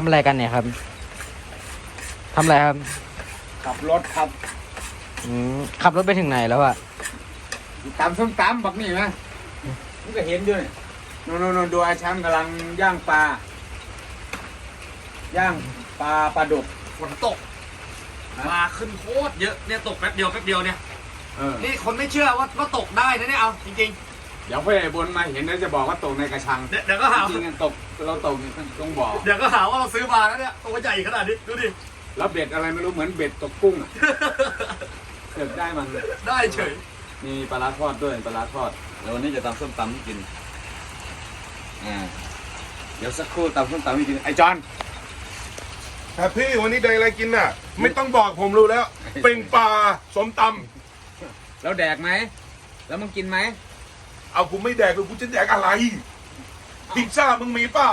ำอะไรกันเนี่ยครับทำอะไรครับ ขับรถครับอืมขับรถไปถึงไหนแล้วอะตำส้มตำบักนี่ไหมมันก็เห็นด้วยโน่นโน่นโน่นดูอาช้ำกำลังย่างปลา ย่างปลาปลาดุก ฝนตกมาขึ้นโคตรเยอะเนี่ยตกแป๊บเดียวแป๊บเดียวเนี่ย เออ นี่คนไม่เชื่อว่าว่าตกได้นะเนี่ยเอาจริง เดี๋ยวเพื่อนไอ้บนมาเห็นแล้วจะบอกว่าตกในกระชังๆเดี๋ยวเดี๋ยวก็หาจริงๆอะตกเราตกตรงบ่อเดี๋ยวก็หาว่าเราซื้อมาแล้วเนี่ยตัวใหญ่ขนาดนี้ดูดิ แล้วเบ็ดอะไรไม่รู้เหมือนเบ็ดตกกุ้งอะเกิดได้มัน ได้เฉย มีปลาร้าทอดด้วยปลาร้าทอดแล้ววันนี้จะตำส้มตำให้กิน อ่า เดี๋ยวสักครู่ตำส้มตำให้กิน ไอ้จอน ครับพี่วันนี้ได้อะไรกินน่ะ ไม่ต้องบอกผมรู้แล้ว เป็นปลาสมตแล้วแดกไหม แล้วมึงกินไหมำ เอากูไม่แดกเลยกูจะแดกอะไรพิซซ่ามึงมีเปล่า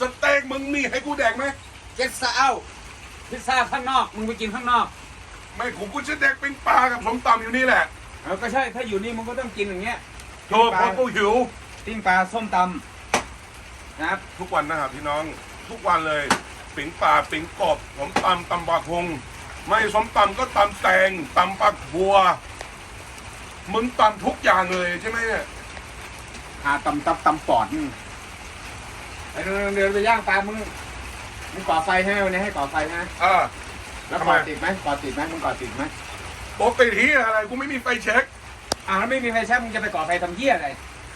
สเต็กมึงมีให้กูแดกไหมเจ็ดซาเอาพิซซ่าข้างนอกมึงไปกินข้างนอก ไม่ผมกูจะแดกเป็นปลากับสมตำอยู่นี่แหละเออก็ใช่ถ้าอยู่นี่มึงก็ต้องกินอย่างเงี้ยโธ่ผมกูหิวปิ้งปลาส้มตำนะครับ ทุกวันนะครับพี่น้องทุกวันเลยปิงปลาปิงกบสมตำตำปลาคง ไม่สมตำก็ตำแตงตำปลาบัว มึงตำทุกอย่างเลยใช่ไหมเนี่ย หาตำตับตำปอดมึงไอ้เดินเดินไปย่างปลามึงมึงก่อไฟให้ไหมวันนี้ให้ก่อไฟใช่ไหมอ่าแล้วทำไม ก่อติดไหมก่อติดไหมมึงก่อติดไหมปกติที่อะไรกูไม่มีไฟเช็ค อ่าแล้วไม่มีไฟแช่มึงจะไปก่อไฟทำเหี้ยอะไร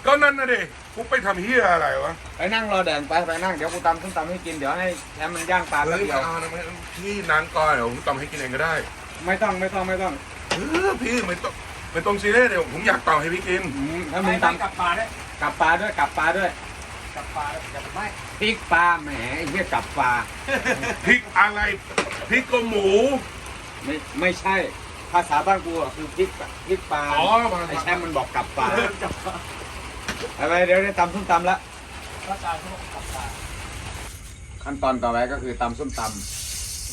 ก็นั่นนะดิกูไปทำเฮียอะไรวะไปนั่งรอแดงไปไปนั่งเดี๋ยวกูตำส้มตำให้กินเดี๋ยวให้แชมป์มันย่างปลาเฮ้แป๊บยเดียวเอานะไม่พี่นานก่อนเดี๋ยวผมตำให้กินเองก็ได้ไม่ต้องไม่ต้องไม่ต้องเออพี่ไม่ต้องไม่ต้องซีเรียสเดี๋ยวผมอยากตำให้พี่กิน อืมแล้วไปมึงไปตำ กลับปลาด้วย กลับปลาด้วยกลับปลาด้วยกลับปลาแล้วกลับไม่พริกปลาแหมไอ้เหี้ยกลับปลาพริกอะไรพริกก็หมู ไม่ไม่ใช่ภาษาบ้านกูอะคือพริกพริกปลาอ๋อไอ้แชมป์มันบอกกลับปลากลับปลาอะไรเดี๋ยวได้ตำส้มตำละพระอาจารย์เขาบอกกลับปลาขั้นตอนต่อไปก็คือตำส้มต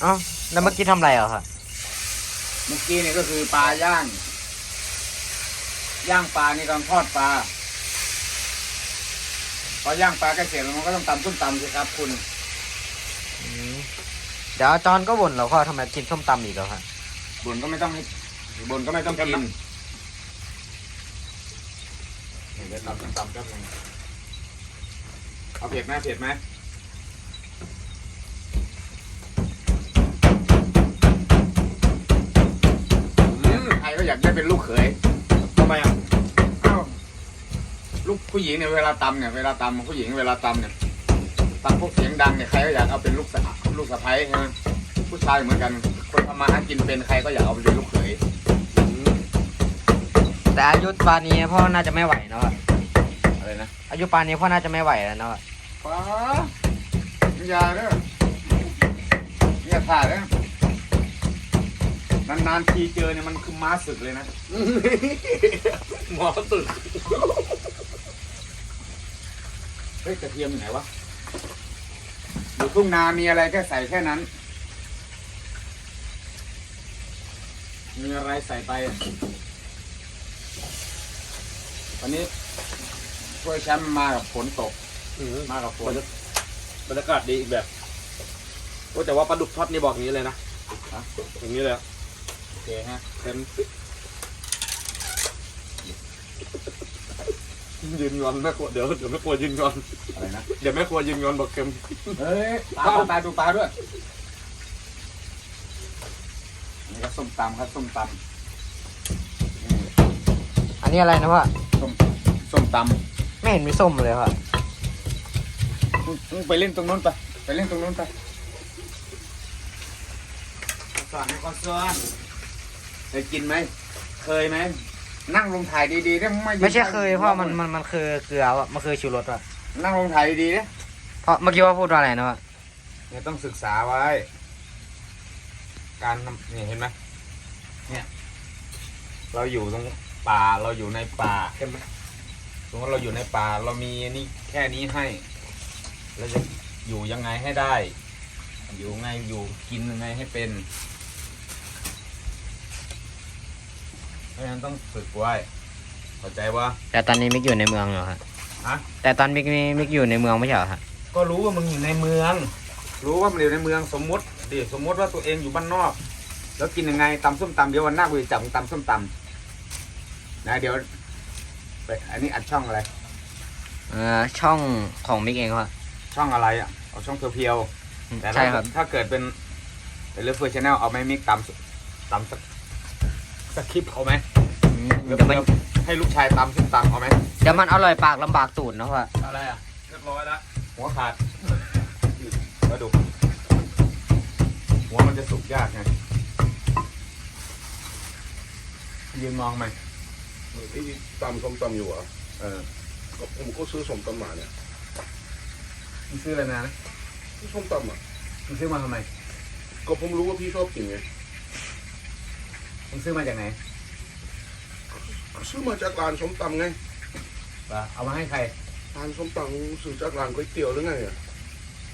เอ้าแล้วเมื่อกี้ทำอะไรเหรอครับำเมื่อกี้นี่ก็คือปลาย่าง ย่างปลานี่กำลังทอดปลา พอย่างปลาใกล้เสร็จแล้วมันก็ต้องตำส้มตำสิครับ คุณ อืมเดี๋ยวจอนก็บ่นเราก็ทำไมกินส้มตำอีกแล้วครับบนก็ไม่ต้องให้บนก็ไม่ต้องกินเดี๋ยวตำส้มตำแป๊บนึงเอาเผ็ดไหมเผ็ดไหมอืมใครก็อยากได้เป็นลูกเขย ทำไมอะ อ้าว ลูกผู้หญิงเนี่ยเวลาตำเนี่ยเวลาตำผู้หญิงเวลาตำเนี่ยตำพวกเสียงดังเนี่ยใครก็อยากเอาเป็นลูกสะลูกสะใภ้ใช่ไหมผู้ชายเหมือนกัน คนทำมาหากินเป็นใครก็อยากเอาไปเป็นลูกเขยแต่อายุปานนี้พ่อน่าจะไม่ไหวเนาะครับอะไรนะอายุปานนี้พ่อน่าจะไม่ไหวแล้วเนาะป้าอย่าเด้ออย่าถ่ายเด้อนานๆทีเจอเนี่ยมันคือม้าศึกเลยนะ หมอตื่นเฮ้ยกระเทียมอยู่ไหนวะอยู่ทุ่งนามีอะไรก็ใส่แค่นั้น มีอะไรใส่ไปอะวันนี้ช่วยแชมป์มากับฝนตก มากับฝนบรรยากาศดีอีกแบบโอ้แต่ว่าปลาดุกทอดนี่บอกอย่างนี้เลยนะฮะอย่างนี้เลยอะโอเคฮะเต็ม ยืนงอนแม่ครัวเดี๋ยวเดี๋ยวแม่ครัวยืนงอนอะไรนะ เดี๋ยวแม่ครัวยืนงอนบอกเค็มเฮ้ยปลาปลาปลาดูปลาด้วยอันนี่ก็ส้มตำครับส้มตำอืมอันนี้อะไรนะพ่อส้มส้มตไม่เห็นมีส้มเลยพ่อำมึงมึงไปเล่นตรงนู้นไปไปเล่นตรงนู้นไปสอนให้เขาสอนเคยกินไหมเคยไหม นั่งลงถ่ายดีๆได้ไม่ไม่ใช่เคยพ่อมันมันมันคือเกลือวะมันคือชูรสวะนั่งลงถ่ายดีๆนะเพราะเมื่อกี้ว่าพูดว่าอะไรนะพ่อเนี่ยต้องศึกษาไว้ การนำเนี่ยเห็นไหมเนี่ย เราอยู่ตรงป่าเราอยู่ในป่าใช่ไหมสมมติเราอยู่ในป่าเรามีนี่แค่นี้ให้เราจะอยู่ยังไงให้ได้ อยู่ไงอยู่กินยังไงให้เป็น เพราะฉะนั้นต้องฝึกไว้เข้าใจว่า แต่ตอนนี้มิกอยู่ในเมืองเหรอครับฮะ แต่ตอนมิกนี่มิกอยู่ในเมืองไม่ใช่เหรอครับก็รู้ว่ามึงอยู่ในเมือง รู้ว่ามันอยู่ในเมืองสมมติดิสมมติว่าตัวเองอยู่บ้านนอก แล้วกินยังไงตำส้มตำเดี๋ยววันหน้ากูจะจับมึงตำส้มตำนะเดี๋ยวไปอันนี้อัดช่องอะไร เอ่อช่องของมิกเองครับ ช่องอะไรอะเอาช่องเพียวๆแต่ถ้าใช่ครับ ถ้าเกิดเป็นเป็นเรื่องเฟอร์ชแนลเอาไหมมิกตำตำสัก สคริปต์เอาไหมอืมเดี๋ยวเดี๋ยวมันให้ลูกชายตำส้มตำเอาไหมเดี๋ยวมันอร่อยปากลำบากตูดนะพ่ออะไรอะเรียบร้อยแล้วหัวขาดกระดูกหัวมันจะสุกยากไงยืนมองไหมที่ตำส้มตำอยู่เหรอะเออก็ผมก็ซื้อส้มตำมาเนี่ยมึงซื้ออะไรมานะที่ส้มตำอะมึงซื้อมาทำไมก็ผมรู้ว่าพี่ชอบกินไง มึงซื้อมาจากไหนซื้อมาจากร้านส้มตำไงวะเอามาให้ใคร ร้านส้มตำซื้อจากร้านก๋วยเตี๋ยวหรือไงอะ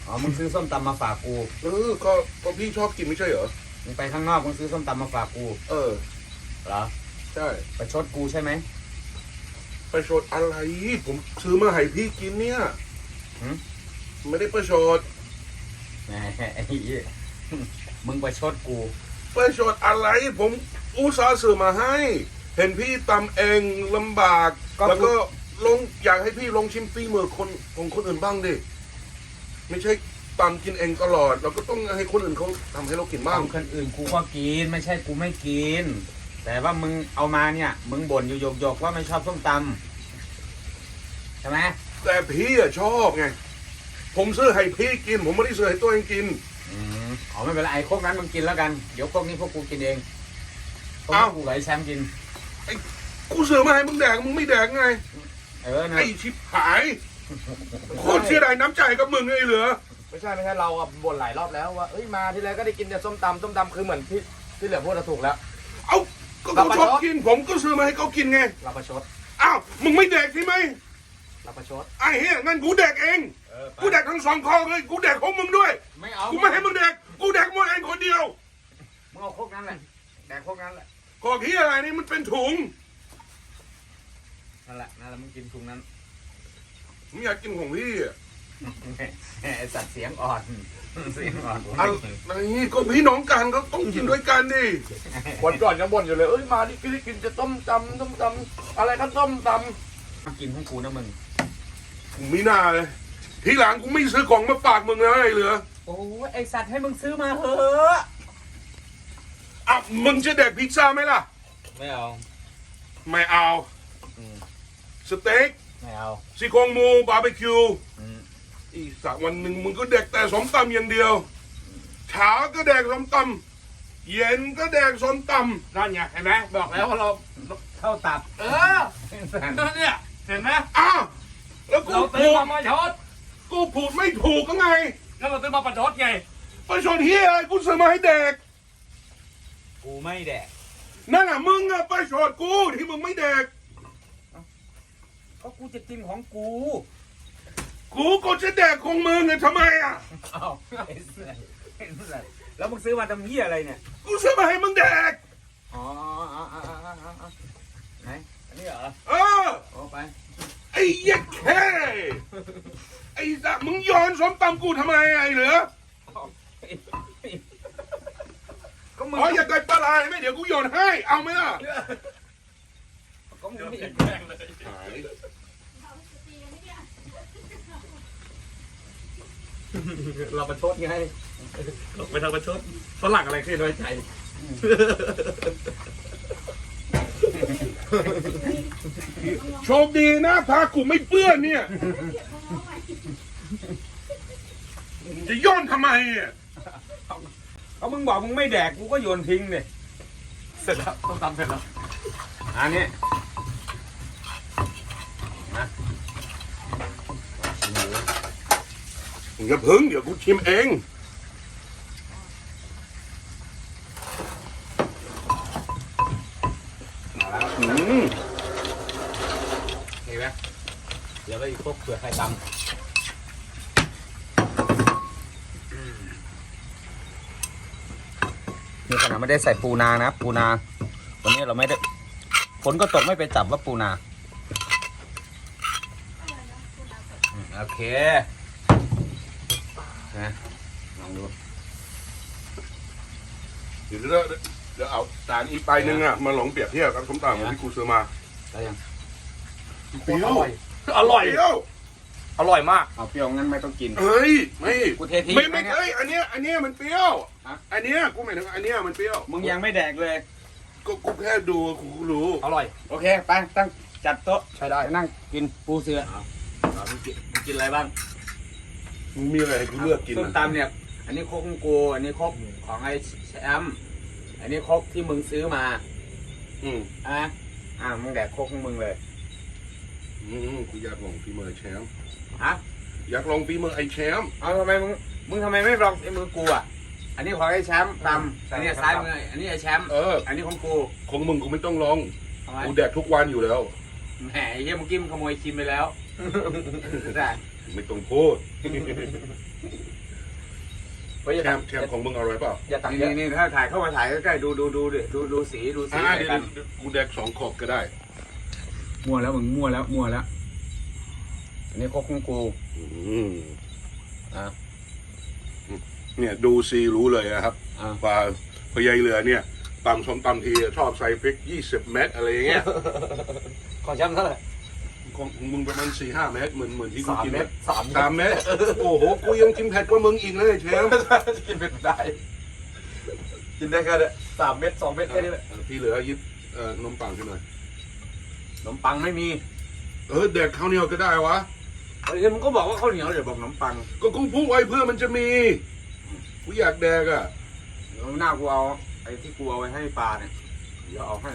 อ๋อ มึงซื้อส้มตำมาฝากกู เออก็ก็พี่ชอบกินไม่ใช่เหรอมึงไปข้างนอกมึงซื้อส้มตำมาฝากกู เออ เหรอ ใช่ประชดกูใช่ไหมประชดอะไร ผมซื้อมาให้พี่กินเนี่ยหืมไม่ได้ประชดแหมไอ้เหี้ยมึงประชดกู ประชดอะไร ผม อุตส่าห์ซื้อมาให้ เห็นพี่ตำเองลำบากก็ แล้วก็ลองอยากให้พี่ลองชิมฝีมือคนของคนอื่นบ้างดิไม่ใช่ตำกินเองตลอด เราก็ต้องให้คนอื่นเขาทำให้เรากินบ้างบางคนอื่นกูก็กินไม่ใช่กูไม่กิน แต่ว่ามึงเอามาเนี่ย มึงบ่นอยู่โยกๆว่าไม่ชอบส้มตำใช่ไหมแต่พี่อะชอบไง ผมซื้อให้พี่กิน ผมไม่ได้ซื้อให้ตัวเองกิน อืมอ๋อไม่เป็นไรไอ้พวกนั้นมึงกินแล้วกัน เดี๋ยวพวกนี้พวกกูกินเอง พวกเอ้ากูกับไอ้แชมป์กิน กูซื้อมาให้มึงแดกมึงไม่แดกไง เออนะไอ้ชิบหาย โคตรเสียดายน้ำใจกับมึงไอ้เหลือ ไม่ใช่ไม่ใช่เราอะบ่นหลายรอบแล้วว่าเอ้ยมาทีไรก็ได้กินแต่ส้มตำส้มตำคือเหมือนที่ที่เหลือพูดอะถูกแล้วเอาก็เขาชอบกิน ผมก็ซื้อมาให้เขากินไง เราประชดอ้าวมึงไม่แดกใช่ไหมเราประชดไอ้เหี้ยงั้นกูแดกเองเออไปกูแดกทั้งสองคอเลย กูแดกของมึงด้วย ไม่เอา กูไม่ให้มึงแดก กูแดกหมดเองคนเดียว มึงเอาพวกนั้นแหละแดก พวกนั้นแหละขอกที่อะไรนี่มันเป็นถุง นั่นแหละนั่นแหละมึงกินถุงนั้นผมอยากกินของพี่อะไอสัตว์เสียงอ่อน เสียงอ่อนผมอะไม่ไรนี่ก็พี่น้องกันก็ต้องกินด้วยกันดิวันก่อนยังบ่นอยู่เลยเอ้ยมาดิกินกินจะต้มตำต้มตำอะไรก็ต้มตมากินของกูนะมึงมีหน้าเลย ทีหลังกูไม่ซื้อของมาฝากมึงนะไอ้เหลือ โอ้ยไอสัตว์ให้มึงซื้อมาเถอะ อะมึงจะแดกพิซซ่าไหมล่ะ ไม่เอา ไม่เอาอืม สเต็กไม่เอาซี่โครงหมูบาร์บีคิวอืมอีกสักวันหนึ่งมึงก็แดกแต่สมตำอย่างเดียวเช้าก็แดกสมตำเย็นก็แดกสมตำนั่นไงเห็นไหมบอกแล้วว่าเราเข้าตับเออนั่นเนี่ยเห็นไหมำอ้าวแล้วกูเราตื้พูอดมาประชดกูพูดไม่ถูกก็ไง แล้วเราตื้อมาประชดไง ประชดเฮียอะไรกูซื้อมาให้แดก กูไม่แดก นั่นน่ะมึงอะประชดกูที่มึงไม่แดก ก็กูจะกินของกูกูก็จะแดกของมึงอะทำไมอะเอ้าไอ้สัตว์ไอ้สัตว์แล้วมึงซื้อมาทำเหี้ยอะไรเนี่ย กูซื้อมาให้มึงแดก อ๋ออ๋ออ๋ออ๋ออ๋ออ๋อไหน อันนี้เหรอเออ โอ้ไป ไอ้ยักษ์แค่ไอ้สัตว์มึงโย้อนสมตำกูทำไมอะไอ้เหลือก็ มึงอ๋ออยากได้ปลาลายไหมเดี๋ยวกูโยนให้ เอาไหมล่ะก็มึงไม่หายเราประชดไงไปทางประชดฝรั่งอะไรขึ้นน้อยใจโชคดีนะพากูไม่เปื้อนเนี่ย จะโย้อนทำไมอะ เอามึงบอกมึงไม่แดกกูก็โยนทิ้งเลยเสร็จแล้วต้มตำเสร็จแล้วอันนี้นะอย่าพึ่งเดี๋ยวกูชิมเองอืมเห็นไหมเดี๋ยวไปอีกพวกเปลือกไข่ดำ นี่ขนาดไม่ได้ใส่ปูนานะ ปูนาวันนี้เราไม่ได้ฝนก็ตกไม่ไปจับว่าปูนาอืมโอเคนะมลองดูเดี๋ยวเดี๋ยวเดี๋ยวเอาจานอีกใบหนึ่งอะมาลองเปรียบเทียบกับส้มตำที่กูซื้อมาได้ยังเปรี้ยวอร่อยเปรี้ยว อร่อยมาก เอาเปรี้ยวงั้นไม่ต้องกิน เฮ้ยไม่กูเททิ้งไม่ไม่นะเนี่ยเอ้ยอันเนี้ยอันเนี้ยมันเปรี้ยวฮะ อันเนี้ยกูหมายถึงอันเนี้ยมันเปรี้ยวมึงยังไม่แดกเลยก็กูแค่ดูกูรู้อร่อย โอเค ไปตั้งจัดโต๊ะใช้ได้ ไปนั่งกินปูเสือมึงกินมึงกินอะไรบ้างมึงมีอะไรให้กูเลือกกินส้มอะตำเนี่ย อันนี้โคกของกูอันนี้โคกของไอ้แชมป์อันนี้โคกที่มึงซื้อมาอืมอะอะมึงแดกโคกของมึงเลย อืมกูอยากลองฝีมือไอ้แชมป์ ฮะอยากลองฝีมือไอ้แชมป์เอาทำไมมึงมึงทำไมไม่ลองไอ้มือกูอะอันนี้ของไอ้แชมป์ตำอันนี้ซ้ายมืออันนี้ไอ้แชมป์เออ อันนี้ของกูของมึงกูไม่ต้องลองทำไมกูแดกทุกวันอยู่แล้วแหมไอ้เหี้ยเมื่อกี้มึงขโมยชิมไปแล้วได้ไม่ต้องพูดเฮ้ยอย่าแชตัมกป์แชมป์ของมึงอร่อยเปล่าอย่าตักเยนี่อะนี่ถ้าถ่ายเข้ามาถ่ายใกล้ๆดูดูดูดิดูดูสีดูสีอ่าอะไรเดี๋ยวกันเดี๋ยวกูแดกสองขอบก็ได้มั่วแล้วมึงมั่วแล้วมั่วแล้ว อันนี้โคกของกูอืมอะ เนี่ยดูซีรู้เลยนะครับอะว่าพยายเรือเนี่ยตำส้มตำทีชอบใส่พริก 20 เม็ดอะไรอย่างเงี้ยของแชมป์เท่าไหร่ ของของมึงประมาณสี่ห้าเม็ดเหมือนเหมือนที่กูสามกินเม็เม็ดดสามเม็สาดมเม็ดโอ้โห กูยังกินเผ็ดกว่ามึงอีกเลยแชมป์กินเป็นได้ กินได้แค่เนี้ยสามเม็ดสองเม็ดแค่นี้แหละที่เหลือยิบเอ่อนมปังขึ้นหน่อย ขนมปังไม่มี เออแดกข้าวเหนียวก็ได้วะ เฮ้ยมึงก็บอกว่าข้าวเหนียวเดี๋ยวบอกขนมปังก็กูพูดไว้เพื่อมันจะมี กูอยากแดกอะ เดี๋ยวหน้ากูเอาไอ้ที่กูเอาไว้ให้ปลาเนี่ยเดี๋ยวเอาให้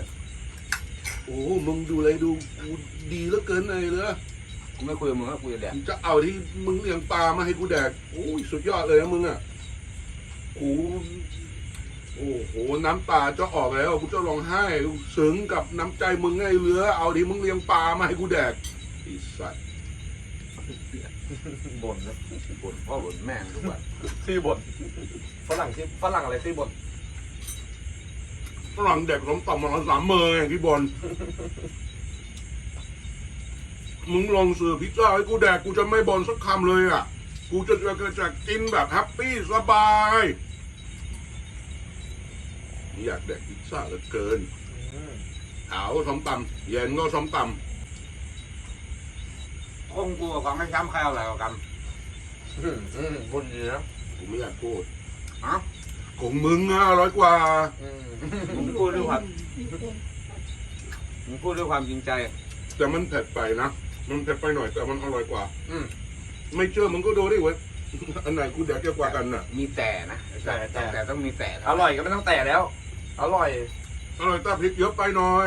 โอ้โหมึงดูเลยดูกูดีเหลือเกินเลยเหรอกูไม่คุยกับมึงก็คุยกับแดกมึงจะเอาที่มึงเลี้ยงปลามาให้กูแดกโอ้ยสุดยอดเลยนะมึงอะกูโอ้โห น้ำตาจะออกแล้วกูจะร้องไห้ซึ้งกับน้ำใจมึงไงเรือ เอาที่มึงเลี้ยงปลามาให้กูแดกไอีสัตว์ บ่นนะบ่นพ่อบ่นแม่งทุกวันชื่อบ่นฝรั่งชื่อฝรั่งอะไรชื่อบ่นฝรั่งเด็กผมตำมาละสามเมอไงพี่บอลมึงลองซื้อพิซซ่าให้กูแดกกูจะไม่บอลสักคำเลยอะ กูจะจะจะจะกินแบบแฮปปี้สบายอยากแดกพิซซ่าเหลือเกินเอาส้มตำเย็นก็ส้มต คงกูกับของไม่ช้ำใครเอาอะไรกับกันอืมอืมบ่นดีนะำกูไม่อยากพูดฮะของมึงอะอร่อยกว่า อืมมึงพูดด้วยความมึงพูดด้วยความจริงใจ แต่มันเผ็ดไปนะ มันเผ็ดไปหน่อยแต่มันอร่อยกว่า อืมไม่เชื่อมึงก็ดูดิเว้ย อันไหนกูแดกเยอะกว่ากันน่ะ มีแต่นะแต่แต่แต่ต้องมีแต่อร่อยก็ไม่ต้องแต่แล้ว อร่อยอร่อยแต่พริกเยอะไปหน่อย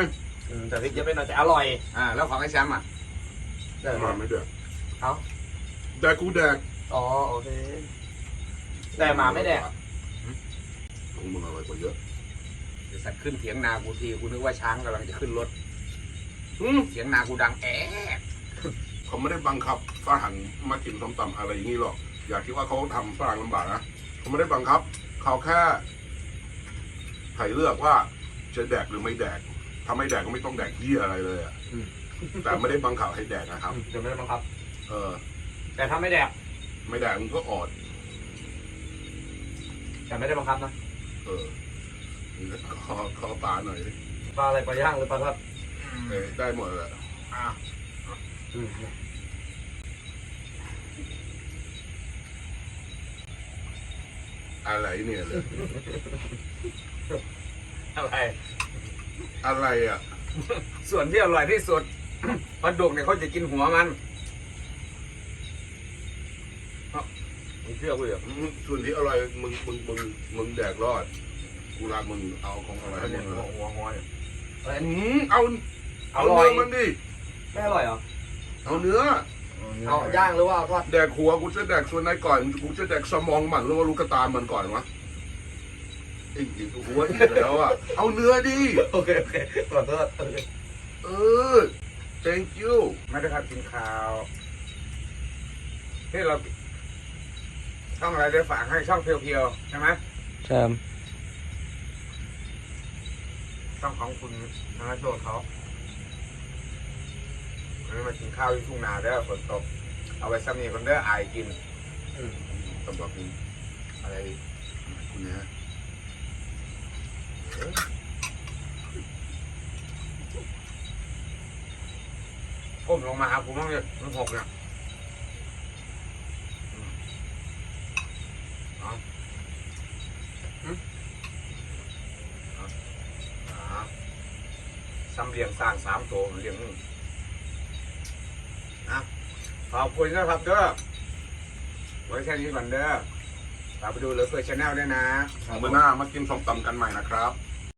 อืมแต่พริกเยอะไปหน่อยแต่อร่อย อ่าแล้วของไอ้แชมป์อะ แต่มาไม่แดกเอ้าแต่กูแดกอ๋อโอเค แต่หมาไม่แดกของมึงอร่อยกว่าเยอะเดี๋ยวสัตว์ขึ้นเถียงนากูทีกูนึกว่าช้างกำลังจะขึ้นรถอืมเถียงนากูดังแอะเขาไม่ได้บังคับฝรั่งมากินส้มตำอะไรอย่างนี้หรอก อย่าคิดว่าเขาทำฝรั่งลำบากนะเขาไม่ได้บังคับ เขาแค่ให้เลือกว่าจะแดกหรือไม่แดกถ้าไม่แดกก็ไม่ต้องแดกเยี่ยอะไรเลยอะ แต่ไม่ได้บังคับให้แดกนะครับเดี๋ยวไม่ได้บังคับ เออ แต่ถ้าไม่แดก ไม่แดกมึงก็อด แต่ไม่ได้บังคับนะ เออขอขอปลาหน่อยดิปลาอะไรปลาย่างหรือปลาทอดเออได้หมดแหละอะอืมอะไรเนี่ยเลย อะไร อะไรอะ ส่วนที่อร่อยที่สุด ปลาดุกเนี่ยเขาจะกินหัวมันเอ้ามึงเชื่อกูเหรอส่วนที่อร่อยมึงมึงมึงมึงแดกรอดกูรักมึงเอาของอร่อยอัให้นมึนี้งหัวหัวหัวเนี่ยอะไรอืมเอาอเอาร่อยเนื้อมันดิไม่อร่อยเหรอเอาเนื้อเอาย่างหรือว่าเอาทอดแดกหัวกูจะแดกส่วนไหนก่อนกูจะแดกสมองมันหรือว่าลูกกระตามันก่อนวะไอ้อีกหัวอีกแล้วอะเอาเนื้อดิโอเคโอเคขอโทษโอเคเออ thank you ไม่ได้ครับกินข้าวที่เรา ช่องอะไรได้ฝากให้ช่องเพียวๆใช่ไหมใช่ช่องของคุณธนโชตเขาวันนี้มากินข้าวที่ทุ่งนาเด้อฝนตก เอาไว้ซ้ำนี่คนเด้ออายกินสำหรับมึงอะไรอีกคุณเนี่ย ก้มลงมาหาผมบ้างเลยมันหกเนี่ยซ้ำเลี้ยงสร้างสามตัวเลี้ยงนี่อะขอบคุณนะครับเด้อไว้แค่นี้ก่อนเด้อฝากไปดูเลยเพื่อชาแนลด้วยนะเมื่อหน้ามากินส้มตำกันใหม่นะครับ